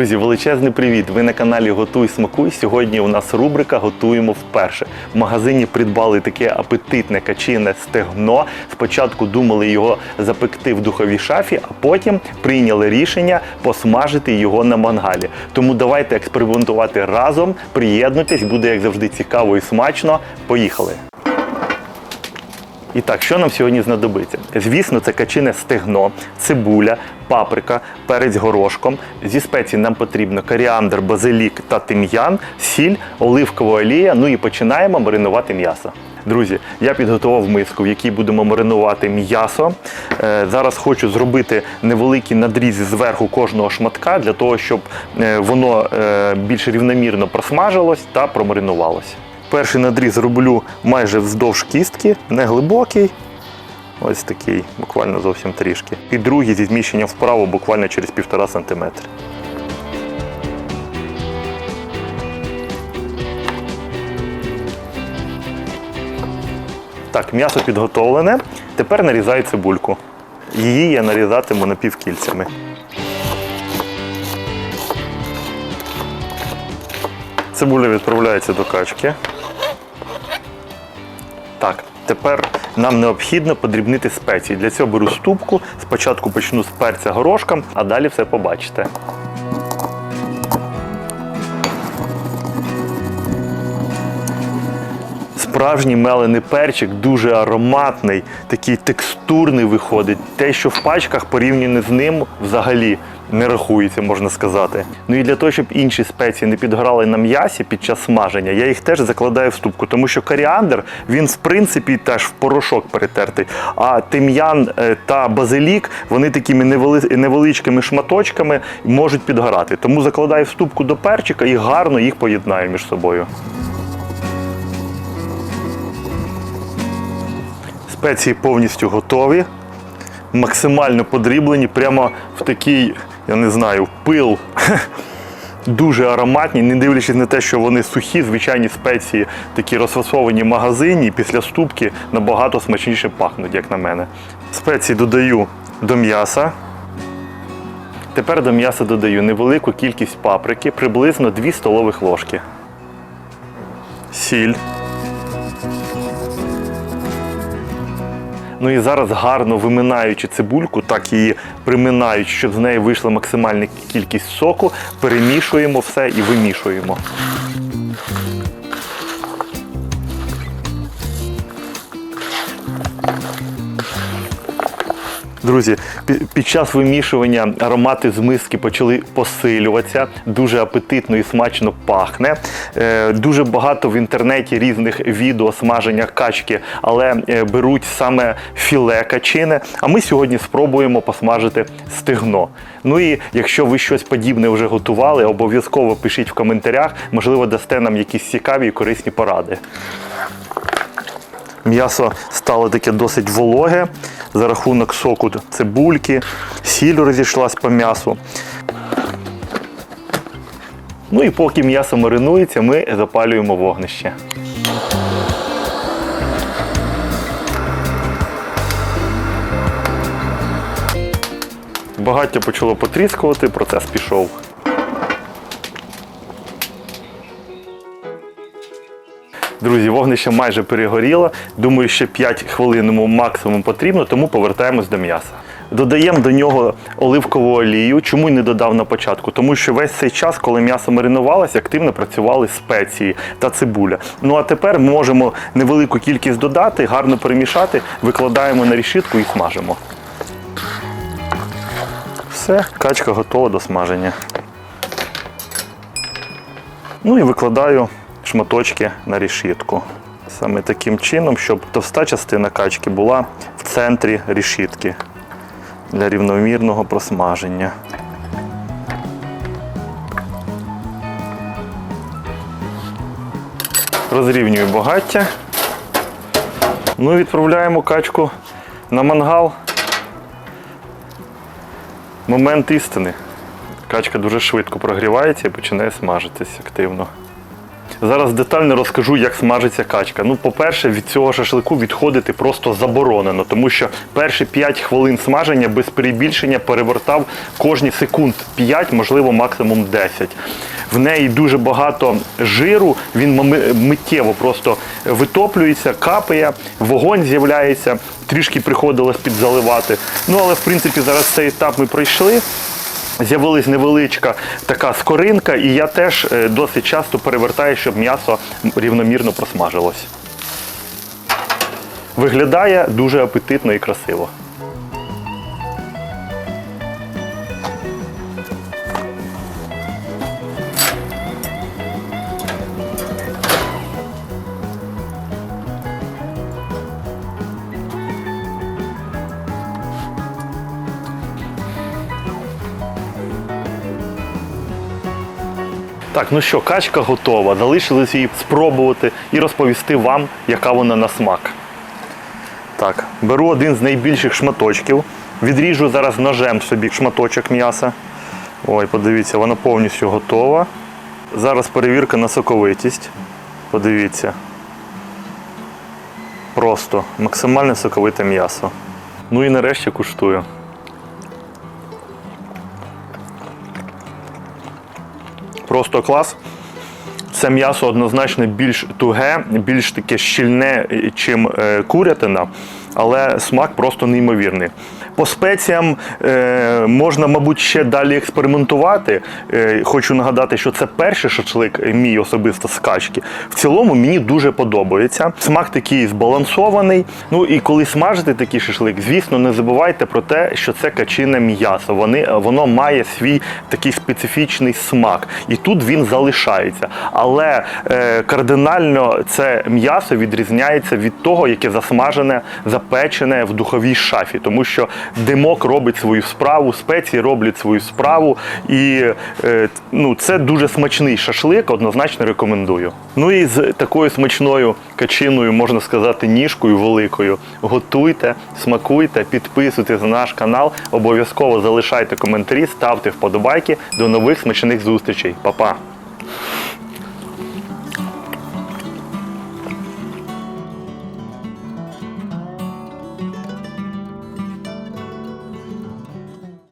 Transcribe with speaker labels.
Speaker 1: Друзі, величезний привіт! Ви на каналі Готуй Смакуй. Сьогодні у нас рубрика Готуємо вперше. В магазині придбали таке апетитне качине стегно. Спочатку думали його запекти в духовій шафі, а потім прийняли рішення посмажити його на мангалі. Тому давайте експериментувати разом. Приєднуйтесь, буде як завжди цікаво і смачно. Поїхали! І так, що нам сьогодні знадобиться? Звісно, це качине стегно, цибуля, паприка, перець горошком. Зі спецій нам потрібно коріандр, базилік та тим'ян, сіль, оливкова олія. Ну і починаємо маринувати м'ясо. Друзі, я підготував миску, в якій будемо маринувати м'ясо. Е, Зараз хочу зробити невеликі надрізи зверху кожного шматка для того, щоб е, воно е, більш рівномірно просмажилось та промаринувалось. Перший надріз роблю майже вздовж кістки, не глибокий. Ось такий, буквально зовсім трішки. І другий зі зміщенням вправо буквально через 1,5 см. Так, м'ясо підготовлене. Тепер нарізаю цибульку. Її я нарізатиму напівкільцями. Цибуля відправляється до качки. Так, тепер нам необхідно подрібнити спеції. Для цього беру ступку. Спочатку почну з перця горошком, а далі все побачите. Справжній мелений перчик дуже ароматний, такий текстурний виходить. Те, що в пачках порівняно з ним взагалі не рахується, можна сказати. Ну і для того, щоб інші спеції не підгорали на м'ясі під час смаження, я їх теж закладаю в ступку, тому що коріандр він в принципі теж в порошок перетертий. А тим'ян е, та базилік вони такими невели- невеличкими шматочками можуть підгорати. Тому закладаю в ступку до перчика і гарно їх поєднаю між собою. Спеції повністю готові, максимально подріблені, прямо в такий, я не знаю, пил. Дуже ароматні, не дивлячись на те, що вони сухі, звичайні спеції, такі розфасовані в магазині, після ступки набагато смачніше пахнуть, як на мене. Спеції додаю до м'яса. Тепер до м'яса додаю невелику кількість паприки, приблизно 2 столових ложки. Сіль. Ну і зараз гарно виминаючи цибульку, так її приминають, щоб з неї вийшла максимальна кількість соку, перемішуємо все і вимішуємо. Друзі, під час вимішування аромати з миски почали посилюватися. Дуже апетитно і смачно пахне. Е, Дуже багато в інтернеті різних відео смаження качки, але е, беруть саме філе качине. А ми сьогодні спробуємо посмажити стегно. Ну і якщо ви щось подібне вже готували, обов'язково пишіть в коментарях. Можливо, дасте нам якісь цікаві і корисні поради. М'ясо стало таке досить вологе за рахунок соку цибульки, сіль розійшлась по м'ясу. Ну і поки м'ясо маринується, ми запалюємо вогнище. Багаття почало потріскувати, процес пішов. Друзі, вогнище майже перегоріло. Думаю, ще 5 хвилин максимум потрібно, тому повертаємось до м'яса. Додаємо до нього оливкову олію. Чому не додав на початку? Тому що весь цей час, коли м'ясо маринувалося, активно працювали спеції та цибуля. Ну а тепер можемо невелику кількість додати, гарно перемішати, викладаємо на решітку і смажимо. Все, качка готова до смаження. Ну і викладаю шматочки на решітку. Саме таким чином, щоб товста частина качки була в центрі решітки для рівномірного просмаження. Розрівнюю багаття. Ну і відправляємо качку на мангал. Момент істини. Качка дуже швидко прогрівається і починає смажитись активно. Зараз детально розкажу, як смажиться качка. Ну, по-перше, від цього шашлику відходити просто заборонено, тому що перші 5 хвилин смаження без перебільшення перевертав кожні секунд 5, можливо, максимум 10. В неї дуже багато жиру, він миттєво просто витоплюється, капає, вогонь з'являється, трішки приходилось підзаливати. Ну, але в принципі зараз цей етап ми пройшли. З'явилась невеличка така скоринка, і я теж е, досить часто перевертаю, щоб м'ясо рівномірно просмажилось. Виглядає дуже апетитно і красиво. Так, ну що, качка готова. Залишилось її спробувати і розповісти вам, яка вона на смак. Так, беру один з найбільших шматочків. Відріжу зараз ножем собі шматочок м'яса. Ой, подивіться, вона повністю готова. Зараз перевірка на соковитість. Подивіться. Просто максимально соковите м'ясо. Ну і нарешті куштую. Просто клас. Це м'ясо однозначно більш туге, більш таке щільне, чим е, курятина, але смак просто неймовірний. По спеціям е, можна, мабуть, ще далі експериментувати. Е, хочу нагадати, що це перший шашлик е, мій особисто з качки. В цілому мені дуже подобається. Смак такий збалансований. Ну і коли смажите такий шашлик, звісно, не забувайте про те, що це качине м'ясо. Вони, воно має свій такий специфічний смак. І тут він залишається. Але е, кардинально це м'ясо відрізняється від того, яке засмажене, запечене в духовій шафі, тому що димок робить свою справу, спеції роблять свою справу, і е, ну, це дуже смачний шашлик, однозначно рекомендую. Ну і з такою смачною качиною, можна сказати, ніжкою великою. Готуйте, смакуйте, підписуйтесь на наш канал, обов'язково залишайте коментарі, ставте вподобайки. До нових смачних зустрічей. Па-па!